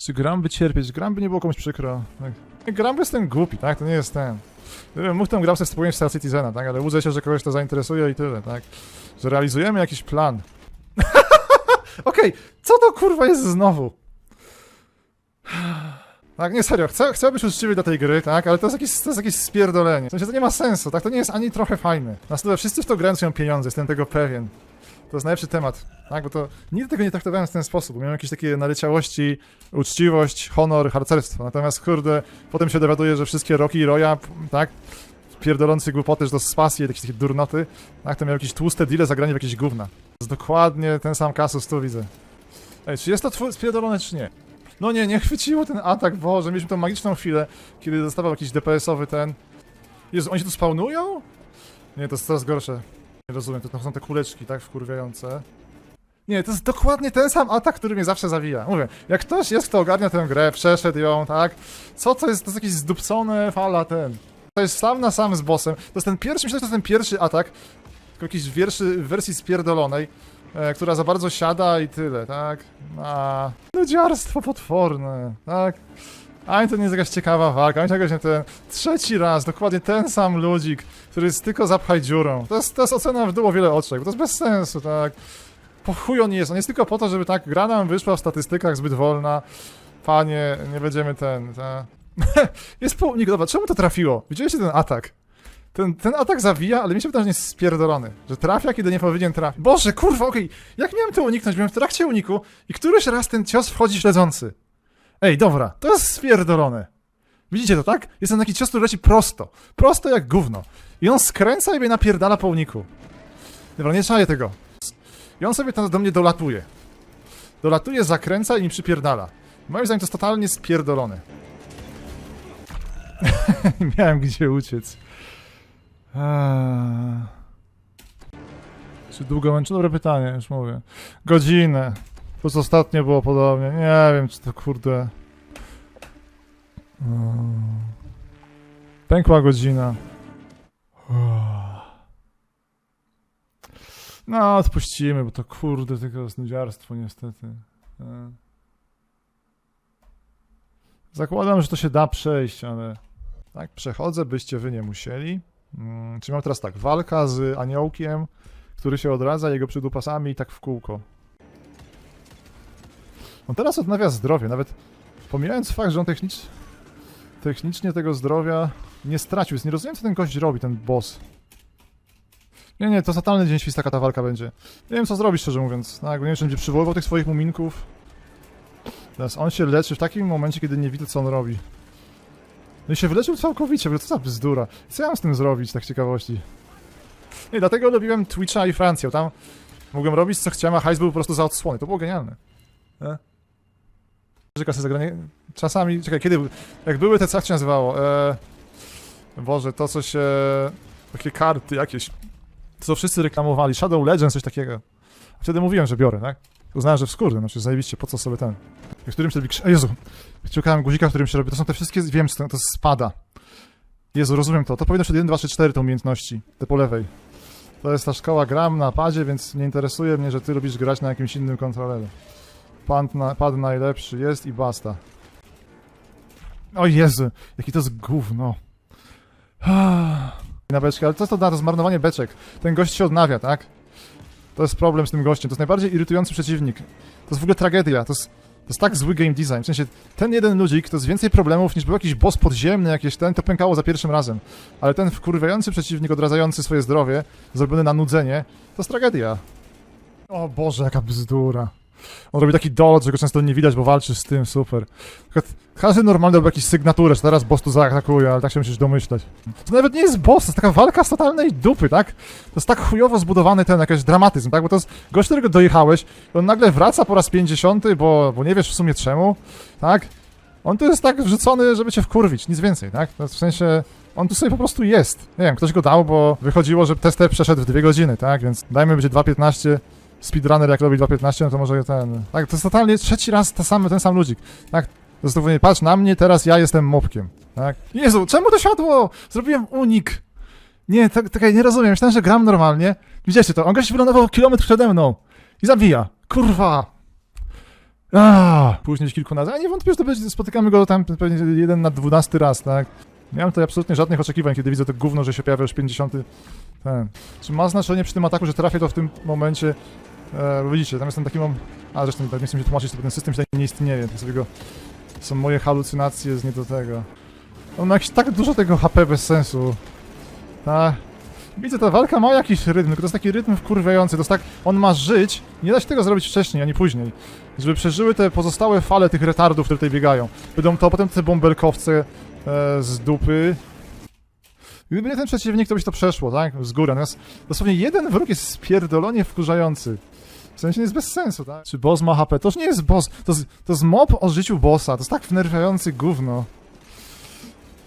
Czy gram by cierpieć? Gram by nie było komuś przykro. Tak. Gram by jest ten głupi, tak? To nie jest ten. Mógł tę grę sobie wspomnieć Star Citizena, tak? Ale łudzę się, że kogoś to zainteresuje i tyle, tak? Że realizujemy jakiś plan. Okej, co to kurwa jest znowu? Tak, nie serio, chcę, chcę być uczciwy do tej gry, tak, ale to jest jakieś, to jest jakieś spierdolenie. W sensie to nie ma sensu, tak, to nie jest ani trochę fajne. Na stole wszyscy w to mają pieniądze, jestem tego pewien. To jest najlepszy temat, tak, bo to nigdy tego nie traktowałem w ten sposób, miałem jakieś takie naleciałości, uczciwość, honor, harcerstwo. Natomiast, kurde, potem się dowiaduję, że wszystkie Rocky i Roya, tak, pierdolący głupoty, że to z pasji, jakieś takie durnoty, tak, to miał jakieś tłuste deale zagranie w jakieś gówna. To jest dokładnie ten sam kasus tu widzę. Ej, czy jest to spierdolone, czy nie? No nie, nie chwyciło ten atak, Boże, mieliśmy tą magiczną chwilę, kiedy dostawał jakiś DPS-owy ten... Jezu, oni się tu spawnują? Nie, to jest coraz gorsze. Nie rozumiem, to są te kuleczki, tak, wkurwiające. Nie, to jest dokładnie ten sam atak, który mnie zawsze zawija. Mówię, jak ktoś jest, kto ogarnia tę grę, przeszedł ją, tak? Co to jest? To jest jakieś zdupcone fala ten. To jest sam na sam z bossem. To jest ten pierwszy, myślę, że to jest ten pierwszy atak, tylko jakiś wierszy, w wersji spierdolonej, e, która za bardzo siada i tyle, tak? A, nudziarstwo potworne, tak? Ani to nie jest jakaś ciekawa walka, ani to jakaś nie ten... Trzeci raz, dokładnie ten sam ludzik, który jest tylko zapchaj dziurą. To jest, to jest ocena w dół o wiele oczek, bo to jest bez sensu, tak? Po chuj on jest, on jest tylko po to, żeby tak, gra nam wyszła w statystykach zbyt wolna. Panie, nie będziemy ten, ta... jest południk, dobra, czemu to trafiło? Widzieliście ten atak? Ten, ten atak zawija, ale mi się wydaje, że nie jest spierdolony. Że trafia, kiedy nie powinien trafić. Boże, kurwa, okej. Jak miałem to uniknąć? Byłem w trakcie uniku i któryś raz ten cios wchodzi śledzący. Ej, dobra, to jest spierdolone. Widzicie to, tak? Jest ten taki cios, który leci prosto. Prosto jak gówno. I on skręca i mnie napierdala po uniku. Dobra, nie czaję tego. I on sobie tam do mnie dolatuje. Dolatuje, zakręca i mi przypierdala. Moim zdaniem to jest totalnie spierdolone. Miałem gdzie uciec. Eee. Czy długo męczy? Dobre pytanie, już mówię. Godzinę. Plus ostatnio było podobnie. Nie wiem, czy to kurde... Eee. Pękła godzina. Uff. No, odpuścimy, bo to kurde, tylko jest nudziarstwo niestety. Eee. Zakładam, że to się da przejść, ale... Tak, przechodzę, byście wy nie musieli. Mm, czyli mam teraz tak, walka z aniołkiem, który się odradza jego przydupasami i tak w kółko. On teraz odnawia zdrowie, nawet pomijając fakt, że on technicz... technicznie tego zdrowia nie stracił, więc nie rozumiem, co ten gość robi, ten boss. Nie, nie, to totalny dzień świstaka ta walka będzie. Nie wiem, co zrobić, szczerze mówiąc. Tak, nie wiem, czy będzie przywoływał tych swoich muminków. Teraz on się leczy w takim momencie, kiedy nie widzę, co on robi. No i się wyleczył całkowicie, bo co za bzdura. Co ja mam z tym zrobić, tak ciekawości? Nie, dlatego lubiłem Twitcha i Francję, tam mogłem robić co chciałem, a hajs był po prostu za odsłony. To było genialne. E? Czeka sobie zagranie... Czasami... Czekaj, kiedy... Jak były te... Jak się nazywało? E... Boże, to co się... Takie karty jakieś... Co wszyscy reklamowali. Shadow Legends, coś takiego. Wtedy mówiłem, że biorę, tak? Uznałem, że w skórze, znaczy zajebiście, po co sobie ten... W którym się robi... krz- Jezu! Wciukałem guzika, w którym się robi. To są te wszystkie... Wiem, to, to spada. Jezu, rozumiem to. To powinno być 1, 2, 3, 4 te umiejętności. Te po lewej. To jest ta szkoła gram na padzie, więc nie interesuje mnie, że ty lubisz grać na jakimś innym kontrolerze. Pad, na, pad najlepszy jest i basta. O Jezu, jaki to jest gówno. Na beczkę, ale co to da, to zmarnowanie beczek. Ten gość się odnawia, tak? To jest problem z tym gościem. To jest najbardziej irytujący przeciwnik. To jest w ogóle tragedia. To jest, to jest tak zły game design. W sensie, ten jeden ludzik to jest więcej problemów niż był jakiś boss podziemny, jakieś ten, to pękało za pierwszym razem. Ale ten wkurwiający przeciwnik, odradzający swoje zdrowie, zrobiony na nudzenie, to jest tragedia. O Boże, jaka bzdura. On robi taki dolot, że go często nie widać, bo walczy z tym, super. Każdy normalny robi jakiś sygnaturę, że teraz boss tu zaatakuje, ale tak się musisz domyśleć. To nawet nie jest boss, to jest taka walka z totalnej dupy, tak? To jest tak chujowo zbudowany ten jakiś dramatyzm, tak? Bo to jest gość, którego dojechałeś, on nagle wraca po raz 50, bo, bo nie wiesz w sumie czemu, tak? On tu jest tak wrzucony, żeby cię wkurwić, nic więcej, tak? W sensie, on tu sobie po prostu jest. Nie wiem, ktoś go dał, bo wychodziło, że test przeszedł w dwie godziny, tak? Więc dajmy będzie 2.15, speedrunner jak robi 2.15, no to może ten... Tak, to jest totalnie trzeci raz ta same, ten sam ludzik, tak? Dokładnie, patrz na mnie, teraz ja jestem mopkiem, tak? Jezu, czemu to siadło? Zrobiłem unik. Nie, tak, tak, nie rozumiem, myślałem, że gram normalnie. Widzieliście to, on goś wylądował kilometr przede mną i zabija. Kurwa. Ah. później kilkunastu. A nie wątpię, że to będzie, spotykamy go tam pewnie jeden na dwunasty raz, tak? Nie mam tutaj absolutnie żadnych oczekiwań, kiedy widzę to gówno, że się pojawia już 50. Ten. Czy ma znaczenie przy tym ataku, że trafię to w tym momencie? E, bo widzicie, tam jest ten taki mom... A zresztą tak nie chcę się tłumaczyć, to ten system tutaj nie istnieje, to sobie go... Są moje halucynacje z nie do tego. On ma jakieś tak dużo tego HP bez sensu. Ta... Widzę, ta walka ma jakiś rytm, tylko to jest taki rytm wkurwiający, to jest tak, on ma żyć, nie da się tego zrobić wcześniej, ani później. Żeby przeżyły te pozostałe fale tych retardów, które tutaj biegają. Będą to potem te bąbelkowce e, z dupy. Gdyby nie ten przeciwnik, to by się to przeszło, tak? Z góry. Natomiast dosłownie jeden wróg jest spierdolonie wkurzający. W sensie jest bez sensu, tak? Czy boss ma HP? To już nie jest boss, to jest, to jest mob o życiu bossa, to jest tak wnerwiający gówno.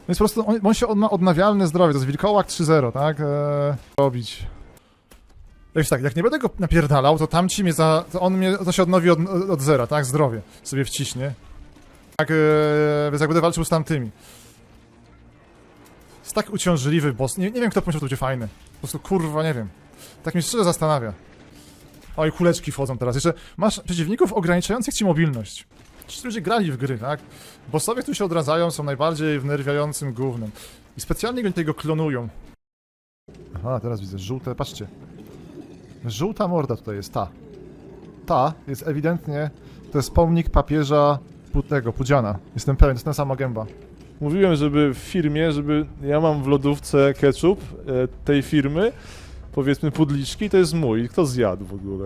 Więc po prostu on, on się ma odnawialne zdrowie, to jest wilkołak 3.0, tak? Eee, robić. Jak tak, jak nie będę go napierdalał, to tamci mnie za... to on mnie, to się odnowi od, od zera, tak? Zdrowie sobie wciśnie. Tak, eee, więc jak będę walczył z tamtymi. Jest tak uciążliwy boss, nie, nie wiem kto pomyślał, że to będzie fajne. Po prostu kurwa, nie wiem. Tak mnie szczerze zastanawia. Oj, kuleczki wchodzą teraz. Jeszcze masz przeciwników ograniczających ci mobilność. Ci ludzie grali w gry, tak? Bossowie, którzy się odradzają, są najbardziej wnerwiającym gównem. I specjalnie go tego klonują. Aha, teraz widzę żółte, patrzcie. Żółta morda tutaj jest, ta. Ta jest ewidentnie, to jest pomnik papieża Putego, Pudziana. Jestem pewien, to jest ta sama gęba. Mówiłem, żeby w firmie, żeby ja mam w lodówce ketchup e, tej firmy, powiedzmy pudliczki, to jest mój. Kto zjadł w ogóle?